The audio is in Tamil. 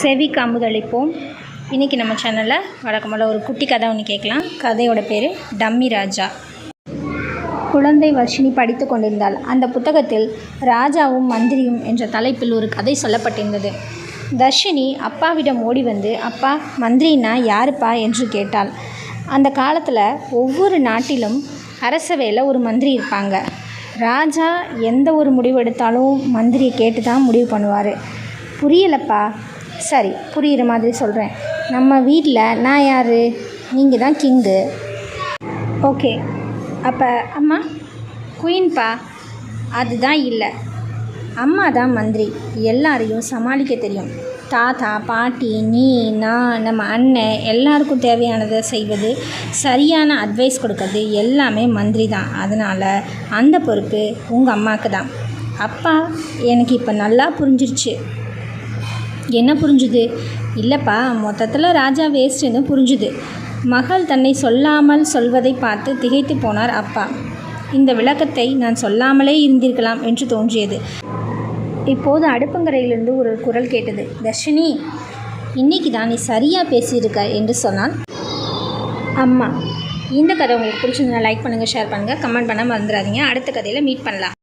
செவி கமுதளிப்போம் இன்றைக்கி நம்ம சேனலில் வழக்கமல ஒரு குட்டி கதை ஒன்று கேட்கலாம். கதையோட பேர் டம்மி ராஜா. குழந்தை வர்ஷினி படித்து கொண்டிருந்தாள். அந்த புத்தகத்தில் ராஜாவும் மந்திரியும் என்ற தலைப்பில் ஒரு கதை சொல்லப்பட்டிருந்தது. தர்ஷினி அப்பாவிடம் ஓடி வந்து அப்பா மந்திரினா யாருப்பா? என்று கேட்டாள். அந்த காலத்தில் ஒவ்வொரு நாட்டிலும் அரசவையில் ஒரு மந்திரி இருப்பாங்க. ராஜா எந்த ஒரு முடிவு எடுத்தாலும் மந்திரியை கேட்டு தான் முடிவு பண்ணுவார். புரியலப்பா சரி புரிகிற மாதிரி சொல்கிறேன் நம்ம வீட்டில் நான் யார்? நீங்கள் தான் கிங்கு. ஓகே அப்போ அம்மா குயின்ப்பா அதுதான் இல்லை. அம்மா தான் மந்திரி. எல்லாரையும் சமாளிக்க தெரியும். தாத்தா பாட்டி நீ நான் நம்ம அண்ணன் எல்லாருக்கும் தேவையானதை செய்வது சரியான அட்வைஸ் கொடுக்கறது எல்லாமே மந்திரி தான். அதனால் அந்த பொறுப்பு உங்கள் அம்மாவுக்கு தான். அப்பா எனக்கு இப்போ நல்லா புரிஞ்சிருச்சு. என்ன புரிஞ்சுது? இல்லைப்பா மொத்தத்தில் ராஜா வேஸ்ட்டுன்னு புரிஞ்சுது. மகள் தன்னை சொல்லாமல் சொல்வதை பார்த்து திகைத்து போனார் அப்பா. இந்த விளக்கத்தை நான் சொல்லாமலே இருந்திருக்கலாம் என்று தோன்றியது. இப்போது அடுப்பங்கரையிலிருந்து ஒரு குரல் கேட்டது. தர்ஷினி இன்னைக்கு தான் நீ சரியாக பேசியிருக்க என்று சொன்னான். அம்மா இந்த கதை உங்களுக்கு பிடிச்சிருந்தா லைக் பண்ணுங்கள் ஷேர் பண்ணுங்கள் கமெண்ட் பண்ண மறந்துடாதீங்க. அடுத்த கதையில் மீட் பண்ணலாம்.